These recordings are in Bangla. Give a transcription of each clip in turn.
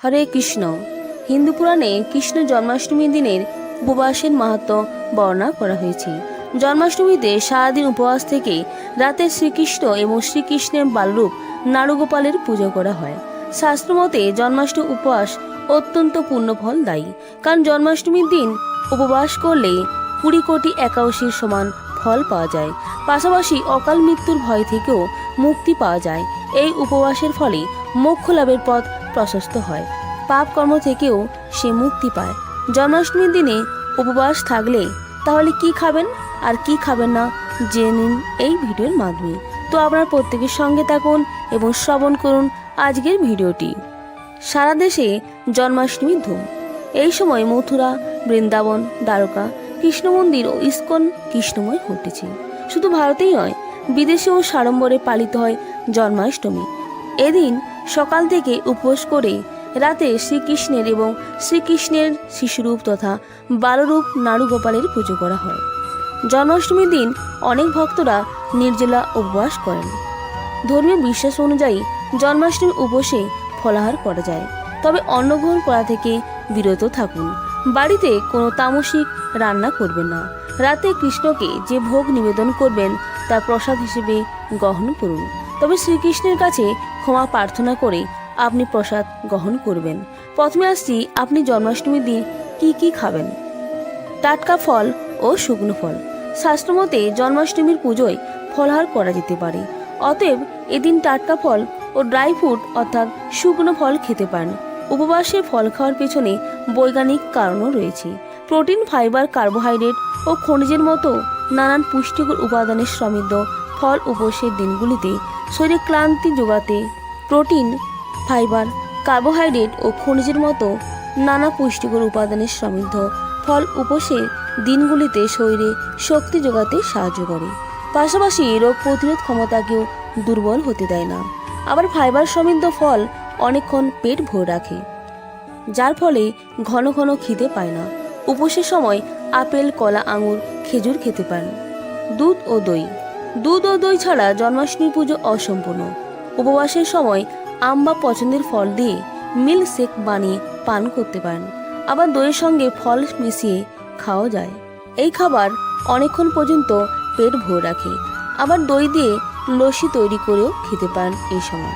হরে কৃষ্ণ। হিন্দু পুরাণে কৃষ্ণ জন্মাষ্টমীর দিনের উপবাসের মাহাত্ম বর্ণনা করা হয়েছে। জন্মাষ্টমীতে সারাদিন উপবাস থেকে রাতে শ্রীকৃষ্ণ এবং শ্রীকৃষ্ণের বালরূপ নারুগোপালের পুজো করা হয়। শাস্ত্রমতে জন্মাষ্টমী উপবাস অত্যন্ত পুণ্যফল দায়ী, কারণ জন্মাষ্টমীর দিন উপবাস করলে কুড়ি কোটি একাদশীর সমান ফল পাওয়া যায়। পাশাপাশি অকাল মৃত্যুর ভয় থেকেও মুক্তি পাওয়া যায়। এই উপবাসের ফলে মোক্ষ লাভের পথ প্রশস্ত হয়। পাপ কর্ম থেকেও সে মুক্তি পায়। জন্মাষ্টমীর দিনে উপবাস থাকলে তাহলে কি খাবেন আর কি খাবেন না জেনে নিন এই ভিডিওর মাধ্যমে। তো আপনার প্রত্যেকের সঙ্গে থাকুন এবং শ্রবণ করুন আজকের ভিডিওটি। সারা দেশে জন্মাষ্টমীর ধুম। এই সময় মথুরা, বৃন্দাবন, দ্বারকা, কৃষ্ণ মন্দির ও ইস্কন কৃষ্ণময় ঘটেছে। শুধু ভারতেই নয়, বিদেশেও সাড়ম্বরে পালিত হয় জন্মাষ্টমী। এদিন সকাল থেকে উপোস করে রাতে শ্রীকৃষ্ণের এবং শ্রীকৃষ্ণের শিশুরূপ তথা বালরূপ নাড়ুগোপালের পুজো করা হয়। জন্মাষ্টমীর দিন অনেক ভক্তরা নির্জলা উপবাস করেন। ধর্মীয় বিশ্বাস অনুযায়ী জন্মাষ্টমীর উপসে ফলাহার করা যায়। তবে অন্নগ্রহণ করা থেকে বিরত থাকুন। বাড়িতে কোনো তামসিক রান্না করবেন না। রাতে কৃষ্ণকে যে ভোগ নিবেদন করবেন তা প্রসাদ হিসেবে গ্রহণ করুন। তবে শ্রীকৃষ্ণের কাছে ক্ষমা প্রার্থনা করে আপনি প্রসাদ গ্রহণ করবেন। প্রথমে আসছি, আপনি জন্মাষ্টমীর দিন কি কি খাবেন? টাটকা ফল ও শুকনো ফল। শাস্ত্রমতে জন্মাষ্টমীর পুজোয় ফলহার করা যেতে পারে। অতএব এদিন টাটকা ফল ও ড্রাই ফ্রুট অর্থাৎ শুকনো ফল খেতে পারেন। উপবাসে ফল খাওয়ার পেছনে বৈজ্ঞানিক কারণও রয়েছে। প্রোটিন, ফাইবার, কার্বোহাইড্রেট ও খনিজের মতো নানান পুষ্টিকর উপাদানের সমৃদ্ধ ফল উপবাসের দিনগুলিতে শরীরে ক্লান্তি যোগাতে প্রোটিন, ফাইবার, কার্বোহাইড্রেট ও খনিজের মতো নানা পুষ্টিকর উপাদানের সমৃদ্ধ ফল উপসের দিনগুলিতে শরীরে শক্তি যোগাতে সাহায্য করে। পাশাপাশি রোগ প্রতিরোধ ক্ষমতাকেও দুর্বল হতে দেয় না। আবার ফাইবার সমৃদ্ধ ফল অনেকক্ষণ পেট ভরে রাখে, যার ফলে ঘন ঘন খিদে পায় না। উপসের সময় আপেল, কলা, আঙুর, খেজুর খেতে পারেন। দুধ ও দই দুধ ও দই ছাড়া জন্মাষ্টমী পুজো অসম্পূর্ণ। উপবাসের সময় আম বা পছন্দের ফল দিয়ে মিল্ক শেক বানিয়ে পান করতে পারেন। আবার দইয়ের সঙ্গে ফল মিশিয়ে খাওয়া যায়। এই খাবার অনেকক্ষণ পর্যন্ত পেট ভরে রাখে। আবার দই দিয়ে লস্যি তৈরি করেও খেতে পারেন এই সময়।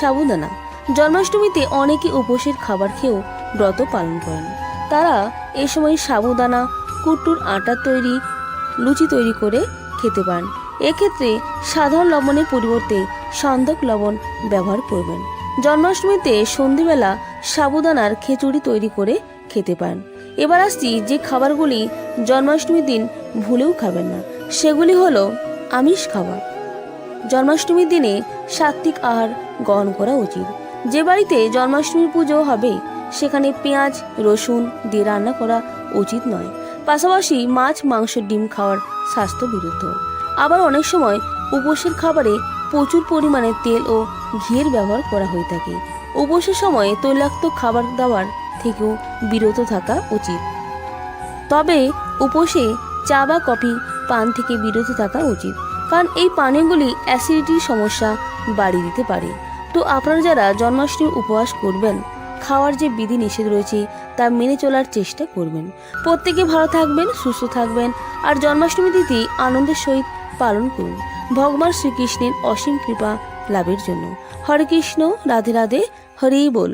সাবুদানা। জন্মাষ্টমীতে অনেকে উপোসের খাবার খেয়েও ব্রত পালন করেন। তারা এই সময় সাবুদানা কুট্টুর আটা তৈরি, লুচি তৈরি করে খেতে পারেন। এক্ষেত্রে সাধারণ লবণের পরিবর্তে সন্দক লবণ ব্যবহার করবেন। জন্মাষ্টমীতে সন্ধেবেলা সাবুদানার খিচুড়ি তৈরি করে খেতে পারেন। এবার আসছি যে খাবারগুলি জন্মাষ্টমীর দিন ভুলেও খাবেন না। সেগুলি হলো আমিষ খাবার। জন্মাষ্টমীর দিনে সাত্ত্বিক আহার গ্রহণ করা উচিত। যে বাড়িতে জন্মাষ্টমীর পুজো হবে, সেখানে পেঁয়াজ, রসুন দিয়ে রান্না করা উচিত নয়। পাশাপাশি মাছ, মাংস, ডিম খাওয়ার স্বাস্থ্য বিরুদ্ধ। আবার অনেক সময় উপোসের খাবারে প্রচুর পরিমাণে তেল ও ঘিয়ের ব্যবহার করা হয়ে থাকে। উপোসের সময় তৈলাক্ত খাবার দাবার থেকেও বিরত থাকা উচিত। তবে উপসে চা বা কফি পান থেকে বিরত থাকা উচিত, কারণ এই পানীয়গুলি অ্যাসিডিটির সমস্যা বাড়িয়ে দিতে পারে। তো আপনারা যারা জন্মাষ্টমী উপবাস করবেন, খাওয়ার যে বিধি নিষেধ রয়েছে তা মেনে চলার চেষ্টা করবেন। প্রত্যেকে ভালো থাকবেন, সুস্থ থাকবেন, আর জন্মাষ্টমী তিথি আনন্দের সহিত পালন করুন। ভগবান শ্রীকৃষ্ণের অসীম কৃপা লাভের জন্য। হরে কৃষ্ণ রাধে রাধে হরেই বল।